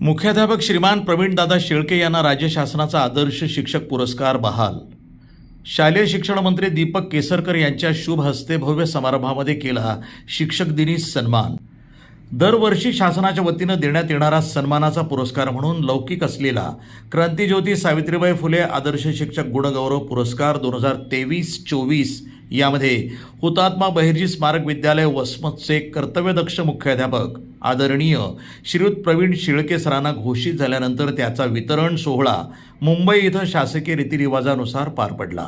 मुख्याध्यापक श्रीमान प्रवीणदादा शेळके यांना राज्य शासनाचा आदर्श शिक्षक पुरस्कार बहाल. शालेय शिक्षण मंत्री दीपक केसरकर यांच्या शुभ हस्ते भव्य समारंभामध्ये केला शिक्षक दिनी सन्मान. दरवर्षी शासनाच्या वतीनं देण्यात येणारा सन्मानाचा पुरस्कार म्हणून लौकिक असलेला क्रांतीज्योती सावित्रीबाई फुले आदर्श शिक्षक गुणगौरव पुरस्कार दोन हजार तेवीस चोवीस यामध्ये हुतात्मा बहिर्जी स्मारक विद्यालय वसमतचे कर्तव्यदक्ष मुख्याध्यापक आदरणीय श्रीयुत प्रवीण शिळके सरांना घोषित झाल्यानंतर त्याचा वितरण सोहळा मुंबई इथं शासकीय रीतिरिवाजानुसार पार पडला.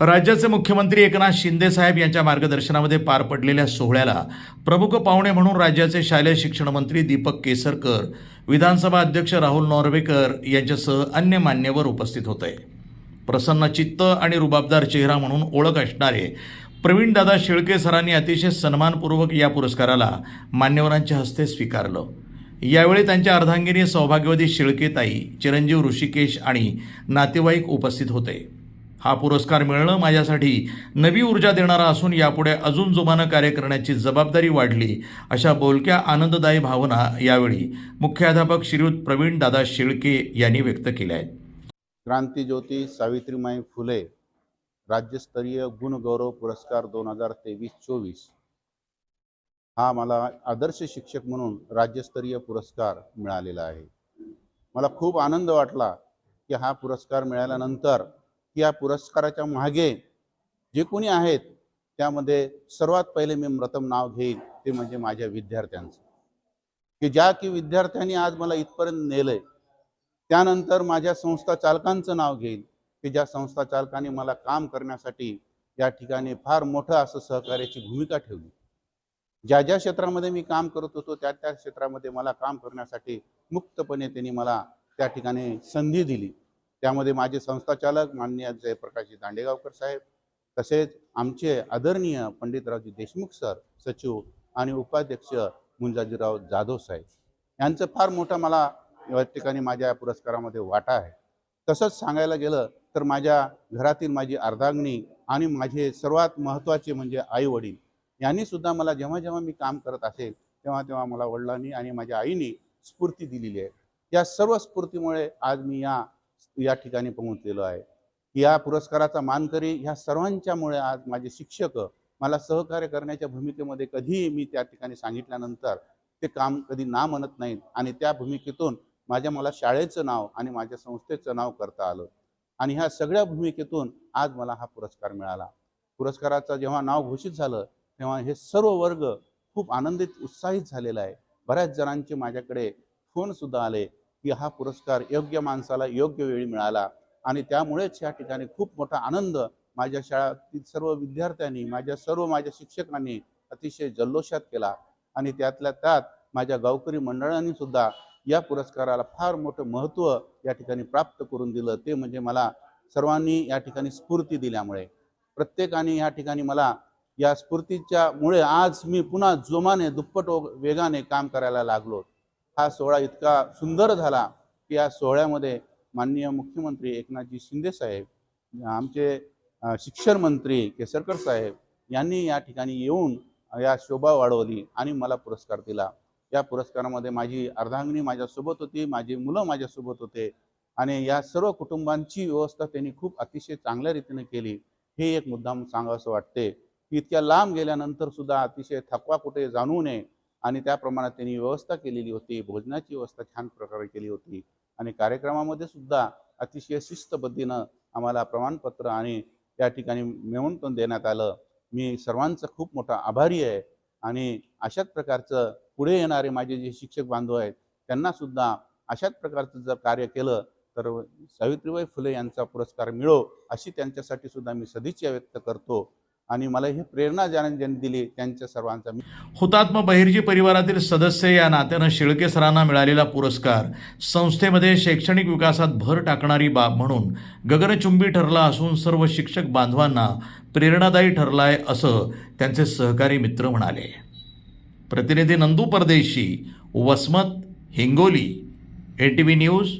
राज्याचे मुख्यमंत्री एकनाथ शिंदे साहेब यांच्या मार्गदर्शनामध्ये पार पडलेल्या सोहळ्याला प्रमुख पाहुणे म्हणून राज्याचे शालेय शिक्षण मंत्री दीपक केसरकर विधानसभा अध्यक्ष राहुल नॉर्वेकर यांच्यासह अन्य मान्यवर उपस्थित होते. प्रसन्न चित्त आणि रुबाबदार चेहरा म्हणून ओळख असणारे प्रवीणदादा शेळके सरांनी अतिशय सन्मानपूर्वक या पुरस्काराला मान्यवरांच्या हस्ते स्वीकारलं. यावेळी त्यांच्या अर्धांगिनी सौभाग्यवती शेळकेताई चिरंजीव ऋषिकेश आणि नातेवाईक उपस्थित होते. हा पुरस्कार मिळणं माझ्यासाठी नवी ऊर्जा देणारा असून यापुढे अजून जोमानं कार्य करण्याची जबाबदारी वाढली अशा बोलक्या आनंददायी भावना यावेळी मुख्याध्यापक श्रीयुत प्रवीण दादा शेळके यांनी व्यक्त केल्या आहेत. क्रांतीज्योती सावित्रीमाई फुले राज्यस्तरीय गुणगौरव पुरस्कार दोन हजार तेवीस चोवीस. हा मला आदर्श शिक्षक म्हणून राज्यस्तरीय पुरस्कार मिळालेला आहे. मला खूप आनंद वाटला की हा पुरस्कार मिळाल्यानंतर की या पुरस्काराच्या मागे जे कोणी आहेत त्यामध्ये सर्वात पहिले मी प्रथम नाव घेईन ते म्हणजे माझ्या विद्यार्थ्यांचं. की ज्या की विद्यार्थ्यांनी आज मला इथपर्यंत नेलंय त्यानंतर माझ्या संस्था चालकांचं नाव घेईल की ज्या संस्था चालकाने मला काम करण्यासाठी या ठिकाणी फार मोठं असं सहकार्याची भूमिका ठेवली. ज्या ज्या क्षेत्रामध्ये मी काम करत होतो त्या त्या क्षेत्रामध्ये मला काम करण्यासाठी मुक्तपणे त्यांनी मला त्या ठिकाणी संधी दिली. त्यामध्ये माझे संस्थाचालक माननीय जयप्रकाशजी दांडेगावकर साहेब तसेच आमचे आदरणीय पंडितरावजी देशमुख सर सचिव आणि उपाध्यक्ष मुंजाजीराव जाधव साहेब. यांचं फार मोठा मला या ठिकाणी माझ्या या पुरस्कारामध्ये वाटा आहे. तसंच सांगायला गेलं तर माझ्या घरातील माझी अर्धांगणी आणि माझे सर्वात महत्त्वाचे म्हणजे आई वडील मला जेव्हा जेव्हा मी काम करत असेल तेव्हा तेव्हा मला वडिलांनी आणि माझ्या आईनी स्फूर्ती दिलेली आहे. या सर्व स्फूर्तीमुळे आज मी या या ठिकाणी पोहोचलेलो आहे. या पुरस्काराचा मानकरी ह्या सर्वांच्यामुळे आज माझे शिक्षक मला सहकार्य करण्याच्या भूमिकेमध्ये कधीही मी त्या ठिकाणी सांगितल्यानंतर ते काम कधी ना म्हणत नाहीत आणि त्या भूमिकेतून माझ्या मला शाळेचं नाव आणि माझ्या संस्थेचं नाव करता आलं. आणि ह्या सगळ्या भूमिकेतून आज मला हा पुरस्कार मिळाला. पुरस्काराचं जेव्हा नाव घोषित झालं तेव्हा हे सर्व वर्ग खूप आनंदित उत्साहित झालेला आहे. बऱ्याच जणांचे माझ्याकडे फोनसुद्धा आले की हा पुरस्कार योग्य माणसाला योग्य वेळी मिळाला आणि त्यामुळेच या ठिकाणी खूप मोठा आनंद माझ्या शाळातील सर्व विद्यार्थ्यांनी माझ्या सर्व माझ्या शिक्षकांनी अतिशय जल्लोषात केला आणि त्यातल्या त्यात माझ्या गावकरी मंडळांनी सुद्धा या पुरस्काराला फार मोठं महत्त्व या ठिकाणी प्राप्त करून दिलं. ते म्हणजे मला सर्वांनी या ठिकाणी स्फूर्ती दिल्यामुळे. प्रत्येकाने या ठिकाणी मला या स्फूर्तीच्यामुळे आज मी पुन्हा जोमाने दुप्पट वेगाने काम करायला लागलो. हा सोहळा इतका सुंदर झाला की या सोहळ्यामध्ये माननीय मुख्यमंत्री एकनाथजी शिंदे साहेब आमचे शिक्षण मंत्री केसरकर साहेब यांनी या ठिकाणी येऊन या शोभा वाढवली आणि मला पुरस्कार दिला. या पुरस्कारामध्ये माझी अर्धांगिनी माझ्यासोबत होती माझी मुलं माझ्यासोबत होते आणि या सर्व कुटुंबांची व्यवस्था त्यांनी खूप अतिशय चांगल्या रीतीने केली. हे एक मुद्दाम सांगावंसं वाटते की इतक्या लांब गेल्यानंतर सुद्धा अतिशय थकवा कुठे जाणू नये आणि त्याप्रमाणे त्यांनी व्यवस्था केलेली होती भोजनाची व्यवस्था छान प्रकारे केली होती आणि कार्यक्रमामध्ये सुद्धा अतिशय शिस्तबद्धीनं आम्हाला प्रमाणपत्र आणि त्या ठिकाणी मेमंटन देण्यात आलं. मी सर्वांचं खूप मोठा आभारी आहे आणि अशाच प्रकारचं पुढे येणारे माझे जे शिक्षक बांधव आहेत त्यांना सुद्धा अशाच प्रकारचं जर कार्य केलं तर सावित्रीबाई फुले यांचा पुरस्कार मिळो अशी त्यांच्यासाठी सुद्धा मी सदिच्छा व्यक्त करतो. आणि मला ही प्रेरणा ज्यांनी ज्यांनी दिली त्यांच्या सर्वांचा मी हुतात्मा बहिर्जी परिवारातील सदस्य या नात्यानं शिळके सरांना मिळालेला पुरस्कार संस्थेमध्ये शैक्षणिक विकासात भर टाकणारी बाब म्हणून गगनचुंबी ठरला असून सर्व शिक्षक बांधवांना प्रेरणादायी ठरलाय असं त्यांचे सहकारी मित्र म्हणाले. પ્રતિનિધિ નંદુ પરદેશી વસમત હિંગોલી એટીવી ન્યૂઝ